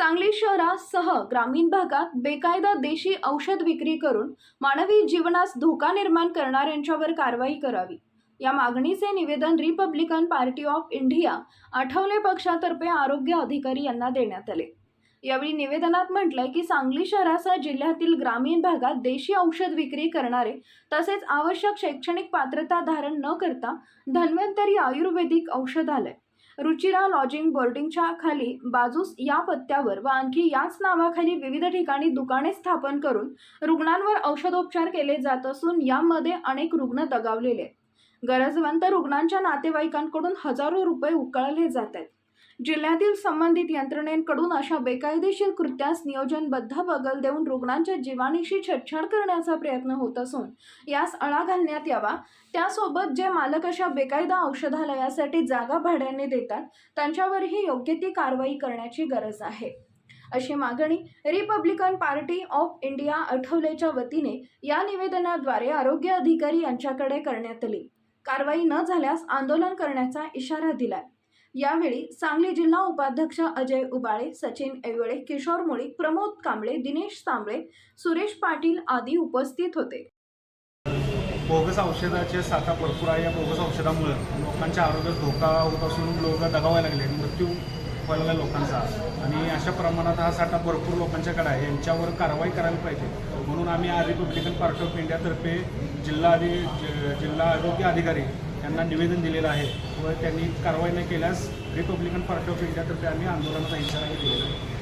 सांगली शहरासह ग्रामीण भागात बेकायदा देशी औषध विक्री करून मानवी जीवनास धोका निर्माण करणाऱ्यांच्यावर कारवाई करावी. या मागणीचे निवेदन Republican party of India Athawale पक्षातर्फे आरोग्य अधिकारी यांना देण्यात आले. यावेळी निवेदनात म्हटलंय की सांगली शहरासह जिल्ह्यातील ग्रामीण भागात देशी औषध विक्री करणारे तसेच आवश्यक शैक्षणिक पात्रता धारण न करता धन्वंतरी आयुर्वेदिक औषधालय रुचिरा लॉजिंग बोर्डिंगच्या खाली बाजूस या पत्त्यावर व आणखी याच नावाखाली विविध ठिकाणी दुकाने स्थापन करून रुग्णांवर औषधोपचार केले जात असून यामध्ये अनेक रुग्ण दगावलेले आहेत. गरजवंत रुग्णांच्या नातेवाईकांकडून हजारो रुपये उकळले जात आहेत. जिल्ह्यातील संबंधित यंत्रणेकडून अशा बेकायदेशीर कृत्यास नियोजनबद्ध बगल देऊन रुग्णांच्या जीवानीशी छेडछाड करण्याचा प्रयत्न होत असून यास आळा घालण्यात यावा. त्यासोबत जे मालक अशा बेकायदा औषधालयासाठी जागा भाड्याने देतात त्यांच्यावरही योग्य ती कारवाई करण्याची गरज आहे. अशी मागणी रिपब्लिकन पार्टी ऑफ इंडिया आठवलेच्या वतीने या निवेदनाद्वारे आरोग्य अधिकारी यांच्याकडे करण्यात आली. कारवाई न झाल्यास आंदोलन करण्याचा इशारा दिलाय. यावेळी सांगली जिल्हा उपाध्यक्ष अजय उबाळे सचिन एवळे किशोर मुळीक प्रमोद कांबळे दिनेश तांबळे सुरेश पाटील आदी उपस्थित होते. बोगस औषधाचे साठा भरपूर आहे. या बोगस औषधामुळे लोकांच्या आरोग्यात धोका होत असून लोक दगावायला लागले. मृत्यू व्हायला लागला लोकांचा. आणि अशा प्रमाणात हा साठा भरपूर लोकांच्याकडे आहे. यांच्यावर कारवाई करायला पाहिजे. म्हणून आम्ही रिपब्लिकन पार्टी ऑफ इंडियातर्फे जिल्हा अधि जिल्हा आरोग्य अधिकारी त्यांना निवेदन दिलेलं आहे व त्यांनी कारवाई न केल्यास रिपब्लिकन पार्टी ऑफ इंडियातर्फे आम्ही आंदोलनाचा इशारा दिलेला आहे.